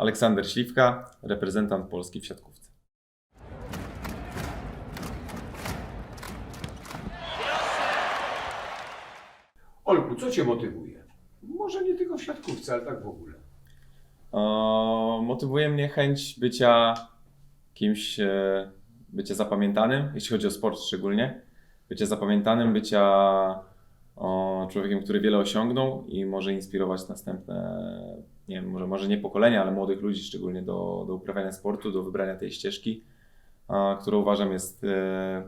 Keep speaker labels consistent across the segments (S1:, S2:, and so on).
S1: Aleksander Śliwka, reprezentant Polski w siatkówce.
S2: Olku, co Cię motywuje? Może nie tylko w siatkówce, ale tak w ogóle.
S1: O, motywuje mnie chęć bycia kimś, e, bycia zapamiętanym, jeśli chodzi o sport szczególnie. Bycia zapamiętanym, bycia o, człowiekiem, który wiele osiągnął i może inspirować następne, nie wiem, może, może nie pokolenia, ale młodych ludzi szczególnie do, do uprawiania sportu, do wybrania tej ścieżki, a, którą uważam jest, e,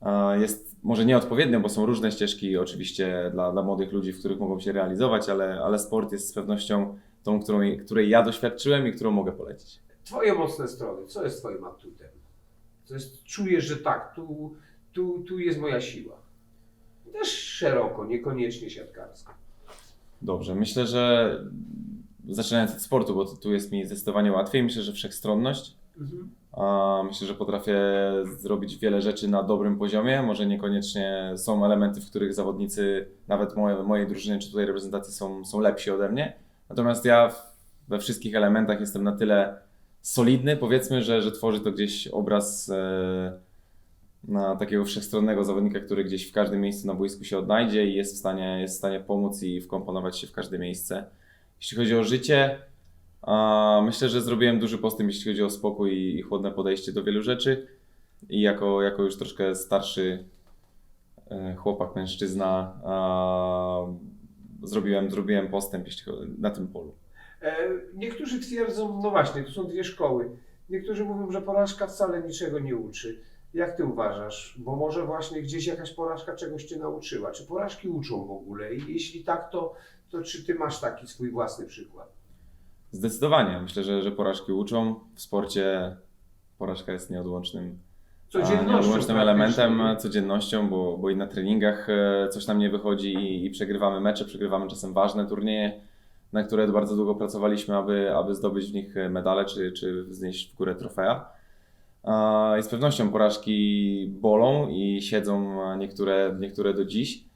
S1: a, jest może nieodpowiednią, bo są różne ścieżki oczywiście dla, dla młodych ludzi, w których mogą się realizować, ale, ale sport jest z pewnością tą, którą, której ja doświadczyłem i którą mogę polecić.
S2: Twoje mocne strony, co jest Twoim atutem? Co jest, czujesz, że tak, tu, tu, tu jest moja siła. Też szeroko, niekoniecznie siatkarsko.
S1: Dobrze, myślę, że zaczynając od sportu, bo tu jest mi zdecydowanie łatwiej, myślę, że wszechstronność.
S2: Mhm.
S1: A myślę, że potrafię zrobić wiele rzeczy na dobrym poziomie. Może niekoniecznie są elementy, w których zawodnicy, nawet moje, mojej drużyny czy tutaj reprezentacji są, są lepsi ode mnie. Natomiast ja we wszystkich elementach jestem na tyle solidny, powiedzmy, że, że tworzy to gdzieś obraz e, na takiego wszechstronnego zawodnika, który gdzieś w każdym miejscu na boisku się odnajdzie i jest w stanie, jest w stanie pomóc i wkomponować się w każde miejsce. Jeśli chodzi o życie, myślę, że zrobiłem duży postęp, jeśli chodzi o spokój i chłodne podejście do wielu rzeczy. I jako, jako już troszkę starszy e, chłopak, mężczyzna, zrobiłem, zrobiłem postęp jeśli na tym polu.
S2: E, niektórzy twierdzą, no właśnie, to są dwie szkoły. Niektórzy mówią, że porażka wcale niczego nie uczy. Jak Ty uważasz? Bo może właśnie gdzieś jakaś porażka czegoś Cię nauczyła. Czy porażki uczą w ogóle? I jeśli tak, to, to czy Ty masz taki swój własny przykład?
S1: Zdecydowanie. Myślę, że, że porażki uczą. W sporcie porażka jest nieodłącznym. Nieodłącznym elementem, codziennością, bo, bo i na treningach e, coś nam nie wychodzi i, i przegrywamy mecze, przegrywamy czasem ważne turnieje, na które bardzo długo pracowaliśmy, aby, aby zdobyć w nich medale czy, czy wznieść w górę trofea. I z pewnością porażki bolą i siedzą niektóre, niektóre do dziś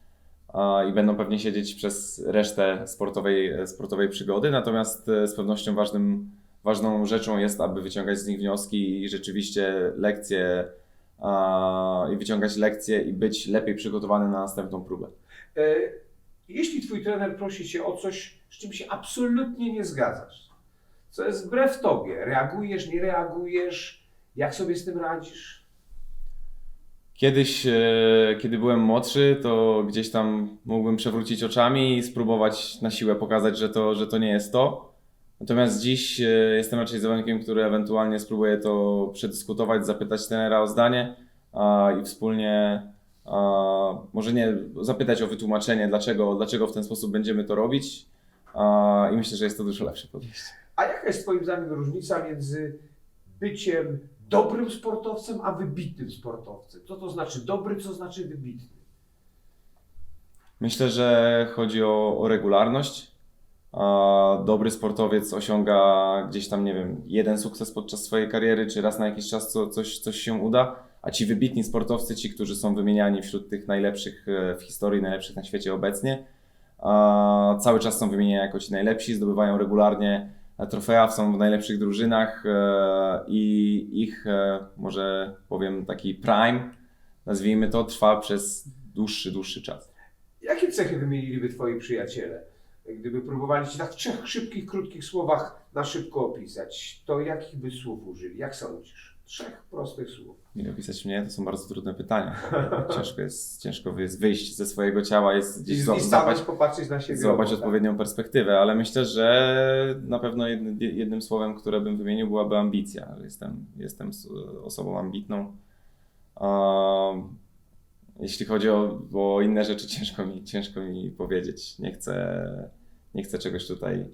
S1: i będą pewnie siedzieć przez resztę sportowej, sportowej przygody, natomiast e, z pewnością ważnym, ważną rzeczą jest, aby wyciągać z nich wnioski i rzeczywiście lekcje i wyciągać lekcje i być lepiej przygotowany na następną próbę.
S2: E, Jeśli twój trener prosi cię o coś, z czym się absolutnie nie zgadzasz, co jest wbrew tobie, reagujesz, nie reagujesz, jak sobie z tym radzisz?
S1: Kiedyś, e, kiedy byłem młodszy, to gdzieś tam mógłbym przewrócić oczami i spróbować na siłę pokazać, że to, że to nie jest to. Natomiast dziś e, jestem raczej zawodnikiem, który ewentualnie spróbuje to przedyskutować, zapytać trenera o zdanie a, i wspólnie a, może nie zapytać o wytłumaczenie, dlaczego, dlaczego w ten sposób będziemy to robić. A, I myślę, że jest to dużo lepsze podejście.
S2: A jaka jest twoim zdaniem różnica między byciem dobrym sportowcem, a wybitnym sportowcem? Co to znaczy dobry, co znaczy wybitny?
S1: Myślę, że chodzi o, o regularność. A dobry sportowiec osiąga gdzieś tam, nie wiem, jeden sukces podczas swojej kariery, czy raz na jakiś czas co, coś, coś się uda. A ci wybitni sportowcy, ci, którzy są wymieniani wśród tych najlepszych e, w historii, najlepszych na świecie obecnie, cały czas są wymieniani jako ci najlepsi, zdobywają regularnie trofea, są w najlepszych drużynach e, i ich, e, może powiem, taki prime, nazwijmy to, trwa przez dłuższy, dłuższy czas.
S2: Jakie cechy wymieniliby twoi przyjaciele? Gdyby próbowali ci tak w trzech szybkich, krótkich słowach na szybko opisać, to jakich by słów użyli? Jak sądzisz? Trzech prostych słów.
S1: Nie opisać mnie, to są bardzo trudne pytania. Ciężko jest, ciężko jest wyjść ze swojego ciała, jest
S2: I,
S1: gdzieś
S2: i
S1: złapać,
S2: stanąć, popatrzeć na siebie.
S1: złapać
S2: tak?
S1: odpowiednią perspektywę, ale myślę, że na pewno jednym, jednym słowem, które bym wymienił, byłaby ambicja. Jestem, jestem osobą ambitną. A, jeśli chodzi o, o inne rzeczy, ciężko mi, ciężko mi powiedzieć. Nie chcę, nie chcę czegoś tutaj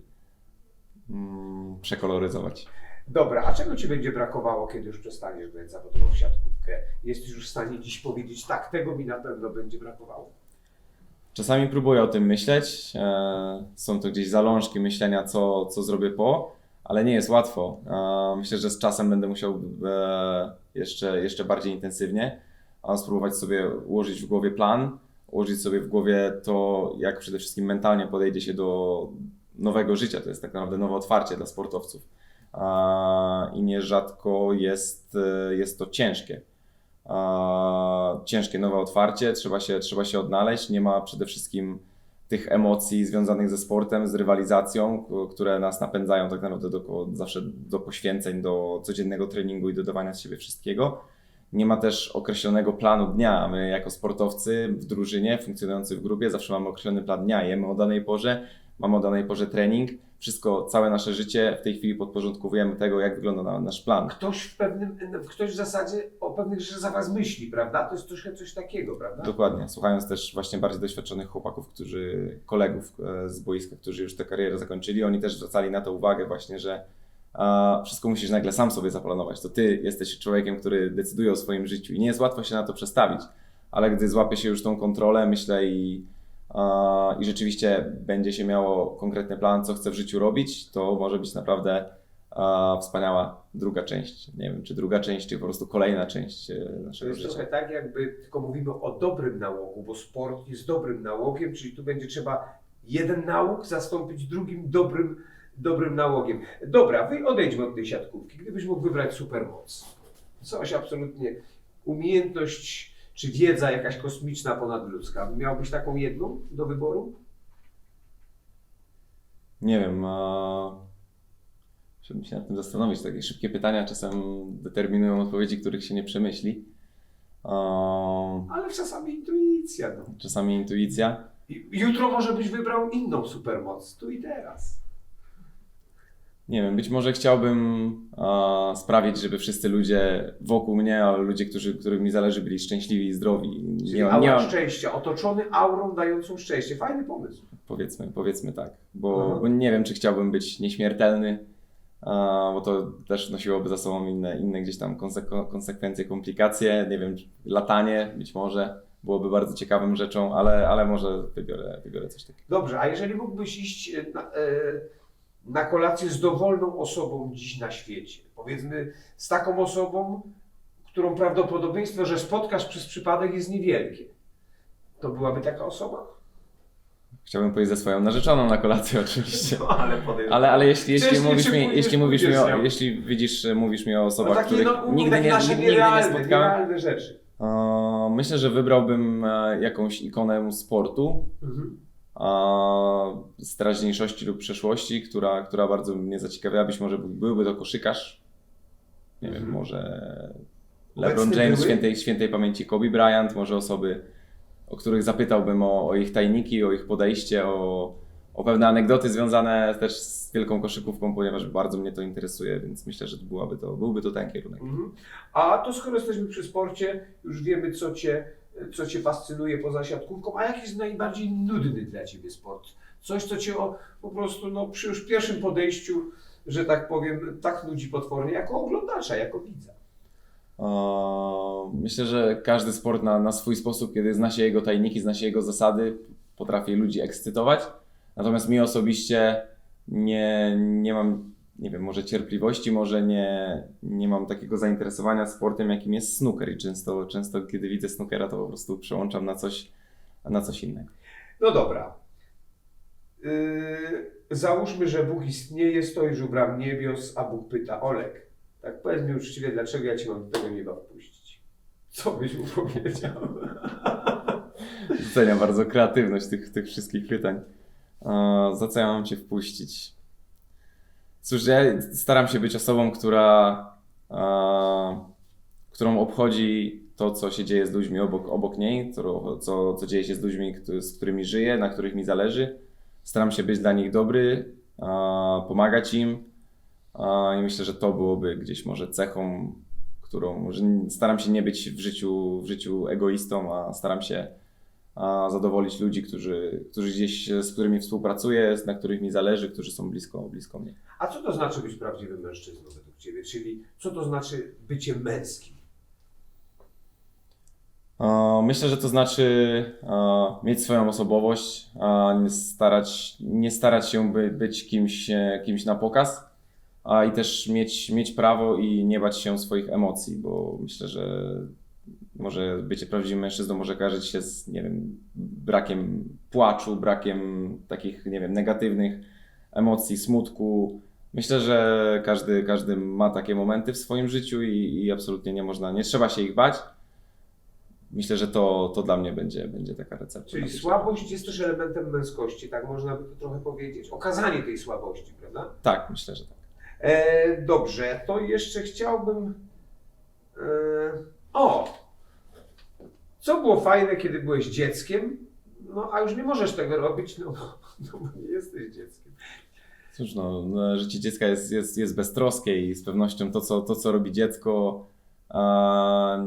S1: mm, przekoloryzować.
S2: Dobra, a czego Ci będzie brakowało, kiedy już przestaniesz grać zawodową w siatkówkę? Jesteś już w stanie dziś powiedzieć, tak, tego mi na pewno będzie brakowało.
S1: Czasami próbuję o tym myśleć. e, Są to gdzieś zalążki myślenia, co, co zrobię po, ale nie jest łatwo. E, Myślę, że z czasem będę musiał e, jeszcze, jeszcze bardziej intensywnie spróbować sobie ułożyć w głowie plan, ułożyć sobie w głowie to, jak przede wszystkim mentalnie podejdzie się do, nowego życia, to jest tak naprawdę nowe otwarcie dla sportowców. I nierzadko jest, e, jest to ciężkie. Ciężkie nowe otwarcie, trzeba się, trzeba się odnaleźć. Nie ma przede wszystkim tych emocji związanych ze sportem, z rywalizacją, które nas napędzają tak naprawdę do, zawsze do poświęceń, do codziennego treningu i dodawania z siebie wszystkiego. Nie ma też określonego planu dnia. My jako sportowcy w drużynie, funkcjonujący w grupie, zawsze mamy określony plan dnia. Jemy o danej porze, mamy o danej porze trening. Wszystko, całe nasze życie w tej chwili podporządkowujemy tego, jak wygląda na- nasz plan.
S2: Ktoś w pewnym, ktoś w zasadzie o pewnych rzeczach za was myśli, prawda? To jest troszkę coś takiego, prawda?
S1: Dokładnie. Słuchając też właśnie bardziej doświadczonych chłopaków, którzy, kolegów e, z boiska, którzy już tę karierę zakończyli, oni też zwracali na to uwagę właśnie, że a, wszystko musisz nagle sam sobie zaplanować. To ty jesteś człowiekiem, który decyduje o swoim życiu i nie jest łatwo się na to przestawić, ale gdy złapie się już tą kontrolę, myślę i, i rzeczywiście będzie się miało konkretny plan, co chce w życiu robić, to może być naprawdę wspaniała druga część. Nie wiem, czy druga część, czy po prostu kolejna część e,
S2: To
S1: naszego
S2: jest
S1: życia.
S2: trochę tak, jakby tylko mówimy o dobrym nałogu, bo sport jest dobrym nałogiem, czyli tu będzie trzeba jeden nałóg zastąpić drugim dobrym, dobrym nałogiem. Dobra, wy odejdźmy od tej siatkówki. Gdybyś mógł wybrać supermoc, coś absolutnie, umiejętność czy wiedza jakaś kosmiczna, ponadludzka, miałbyś taką jedną do wyboru?
S1: Nie wiem. A... Musiałbym się nad tym zastanowić. Takie szybkie pytania czasem determinują odpowiedzi, których się nie przemyśli. A...
S2: Ale czasami intuicja. No.
S1: Czasami intuicja.
S2: Jutro może byś wybrał inną supermoc, tu i teraz.
S1: Nie wiem, być może chciałbym a, sprawić, żeby wszyscy ludzie wokół mnie, ale ludzie, którzy, którym mi zależy, byli szczęśliwi i zdrowi.
S2: Czyli
S1: Nie,
S2: aura
S1: nie
S2: szczęścia, otoczony aurą dającą szczęście. Fajny pomysł.
S1: powiedzmy, powiedzmy tak, bo, bo nie wiem, czy chciałbym być nieśmiertelny, a, bo to też nosiłoby za sobą inne, inne gdzieś tam konsek- konsekwencje, komplikacje, nie wiem, latanie być może byłoby bardzo ciekawą rzeczą, ale, ale może wybiorę, wybiorę coś takiego.
S2: Dobrze, a jeżeli mógłbyś iść e, na, e, na kolację z dowolną osobą dziś na świecie, powiedzmy z taką osobą, którą prawdopodobieństwo, że spotkasz przez przypadek jest niewielkie, to byłaby taka osoba?
S1: Chciałbym pójść ze swoją narzeczoną na kolację oczywiście.
S2: No, ale.
S1: Ale, ale jeśli, jeśli, mówisz mi, jeśli mówisz mi o, jeśli widzisz, mówisz mi o
S2: no,
S1: osobach,
S2: takie,
S1: których
S2: no,
S1: nigdy, nie, nigdy nie
S2: nierealne,
S1: spotkałem,
S2: nierealne rzeczy.
S1: myślę, że wybrałbym e, jakąś ikonę sportu,
S2: Mhm.
S1: A, z teraźniejszości lub przeszłości, która, która bardzo mnie zaciekawiała. Być może byłby to koszykarz. Nie wiem,
S2: Mhm.
S1: może LeBron James,
S2: były?
S1: świętej, świętej pamięci Kobe Bryant, może osoby, o których zapytałbym o, o ich tajniki, o ich podejście, o, o pewne anegdoty związane też z wielką koszykówką, ponieważ bardzo mnie to interesuje, więc myślę, że byłaby to, byłby to ten kierunek.
S2: Mhm. A to skoro jesteśmy przy sporcie, już wiemy, co cię, co cię fascynuje poza siatkówką, a jaki jest najbardziej nudny dla ciebie sport? Coś, co cię o, po prostu no, przy już pierwszym podejściu, że tak powiem, tak nudzi potwornie, jako oglądacza, jako widza.
S1: Myślę, że każdy sport na, na swój sposób, kiedy zna się jego tajniki, zna się jego zasady, potrafi ludzi ekscytować. Natomiast mi osobiście nie, nie mam, nie wiem, może cierpliwości, może nie, nie mam takiego zainteresowania sportem, jakim jest snooker. I często, często kiedy widzę snookera, to po prostu przełączam na coś, na coś innego.
S2: No dobra. Yy, załóżmy, że Bóg istnieje, stoisz u bram niebios, a Bóg pyta, Olek, tak powiedz mi uczciwie, dlaczego ja cię mam do tego nieba wpuścić? Co byś mu powiedział?
S1: Doceniam bardzo kreatywność tych, tych wszystkich pytań. Eee, Za co ja mam Cię wpuścić? Cóż, ja staram się być osobą, która, którą obchodzi to, co się dzieje z ludźmi obok, obok niej, co, co, co dzieje się z ludźmi, którzy- z którymi żyję, na których mi zależy. Staram się być dla nich dobry, pomagać im i myślę, że to byłoby gdzieś może cechą, którą staram się nie być w życiu, w życiu egoistą, a staram się zadowolić ludzi, którzy, którzy gdzieś, z którymi współpracuję, na których mi zależy, którzy są blisko, blisko mnie.
S2: A co to znaczy być prawdziwym mężczyzną według Ciebie? Czyli co to znaczy bycie męskim?
S1: Myślę, że to znaczy mieć swoją osobowość, a nie starać, nie starać się by, być kimś, e, kimś na pokaz, a i też mieć, mieć prawo i nie bać się swoich emocji, bo myślę, że może bycie prawdziwym mężczyzną może kojarzyć się z, nie wiem, brakiem płaczu, brakiem takich, nie wiem, negatywnych emocji, smutku. Myślę, że każdy, każdy ma takie momenty w swoim życiu i, i absolutnie nie można, nie trzeba się ich bać. Myślę, że to, to dla mnie będzie, będzie taka recepta.
S2: Czyli słabość jest też elementem męskości, tak można by to trochę powiedzieć. Okazanie tej słabości, prawda?
S1: Tak, myślę, że tak.
S2: E, dobrze, to jeszcze chciałbym. E, o! Co było fajne, kiedy byłeś dzieckiem? No, a już nie możesz tego robić, no, no bo nie jesteś dzieckiem.
S1: Cóż, no, no, życie dziecka jest, jest, jest beztroskie i z pewnością to, co, to, co robi dziecko, a,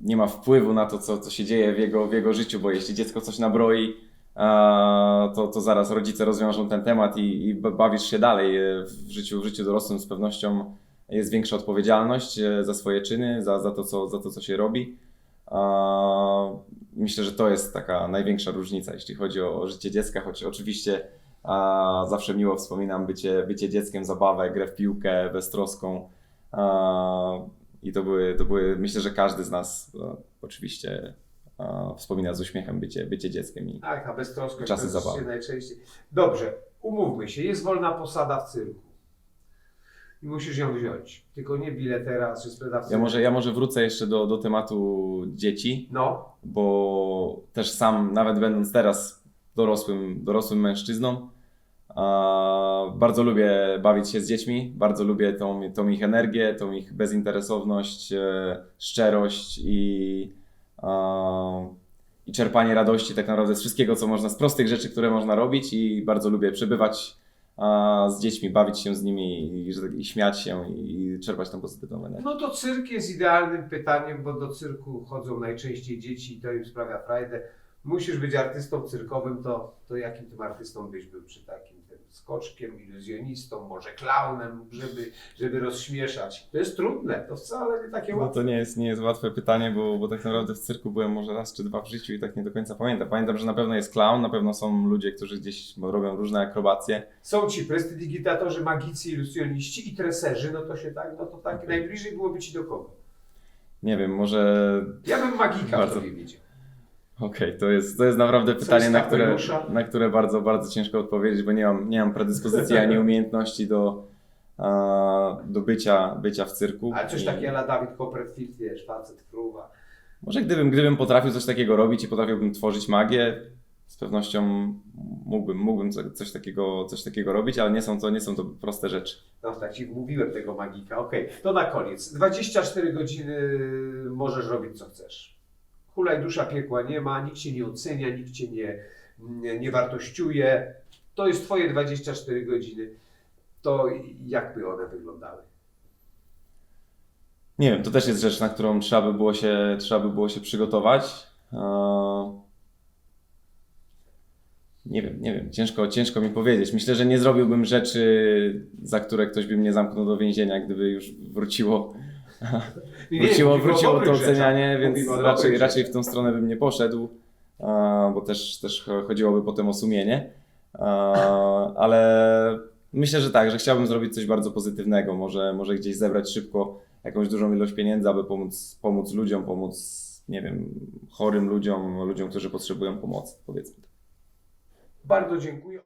S1: nie ma wpływu na to, co, co się dzieje w jego, w jego życiu, bo jeśli dziecko coś nabroi, a, to, to zaraz rodzice rozwiążą ten temat i, i bawisz się dalej. W życiu, w życiu dorosłym z pewnością jest większa odpowiedzialność za swoje czyny, za, za, to, co, za to, co się robi. Myślę, że to jest taka największa różnica, jeśli chodzi o, o życie dziecka, choć oczywiście zawsze miło wspominam bycie, bycie dzieckiem, zabawę, grę w piłkę, beztroską. I to były, to były, myślę, że każdy z nas oczywiście wspomina z uśmiechem bycie, bycie dzieckiem. I
S2: Tak, a beztroskość
S1: Czasy
S2: to jest
S1: zabawy.
S2: najczęściej. Dobrze, umówmy się, jest wolna posada w cyrku. I musisz ją wziąć. Tylko nie biletera czy sprzedawcy.
S1: ja, może, ja może wrócę jeszcze do, do tematu dzieci,
S2: No,
S1: bo też sam, nawet będąc teraz dorosłym, dorosłym mężczyzną, a, bardzo lubię bawić się z dziećmi, bardzo lubię tą, tą ich energię, tą ich bezinteresowność, e, szczerość i, a, i czerpanie radości tak naprawdę z wszystkiego, co można, z prostych rzeczy, które można robić i bardzo lubię przebywać z dziećmi, bawić się z nimi i, i śmiać się i czerpać tą pozytywną energię.
S2: no to cyrk jest idealnym pytaniem, bo do cyrku chodzą najczęściej dzieci i to im sprawia frajdę. Musisz być artystą cyrkowym, to, to jakim tym artystą byś był przy takim skoczkiem, iluzjonistą, może klaunem, żeby, żeby rozśmieszać. To jest trudne, to wcale nie takie
S1: No
S2: łatwe.
S1: to nie jest, nie jest łatwe pytanie, bo, bo tak naprawdę w cyrku byłem może raz czy dwa w życiu i tak nie do końca pamiętam. Pamiętam, że na pewno jest clown, na pewno są ludzie, którzy gdzieś robią różne akrobacje.
S2: Są ci prestidigitatorzy, magicy, iluzjoniści i treserzy, no to się tak, no to tak
S1: Okej.
S2: najbliżej byłoby ci do kogo?
S1: Nie wiem, może...
S2: Ja bym magika
S1: Bardzo.
S2: sobie widział.
S1: Okej, to, jest, to jest naprawdę
S2: Coś
S1: pytanie, na które, na które bardzo, bardzo ciężko odpowiedzieć, bo nie mam, nie mam predyspozycji ani umiejętności do, a, do bycia, bycia w cyrku.
S2: Ale coś takiego jak Dawid Copperfield, wiesz, facet fruwa.
S1: Może gdybym, gdybym potrafił coś takiego robić i potrafiłbym tworzyć magię, z pewnością mógłbym, mógłbym co- coś takiego, coś takiego robić, ale nie są to, nie są to proste rzeczy.
S2: No tak ci mówiłem tego magika. Okej, to na koniec. 24 godziny możesz robić co chcesz. Hulaj dusza piekła nie ma, nikt cię nie ocenia, nikt cię nie, nie, nie wartościuje. To jest twoje 24 godziny. To jak by one wyglądały?
S1: Nie wiem, to też jest rzecz, na którą trzeba by było się, trzeba by było się przygotować. Nie wiem, nie wiem, ciężko, ciężko mi powiedzieć. Myślę, że nie zrobiłbym rzeczy, za które ktoś by mnie zamknął do więzienia, gdyby już wróciło,
S2: Nie,
S1: wróciło, wróciło to
S2: rzeczach.
S1: ocenianie, więc raczej, raczej w tą stronę bym nie poszedł, bo też, też chodziłoby potem o sumienie. Ale myślę, że tak, że chciałbym zrobić coś bardzo pozytywnego, może, może gdzieś zebrać szybko jakąś dużą ilość pieniędzy, aby pomóc, pomóc ludziom, pomóc, nie wiem, chorym ludziom, ludziom, którzy potrzebują pomocy, powiedzmy.
S2: Bardzo dziękuję.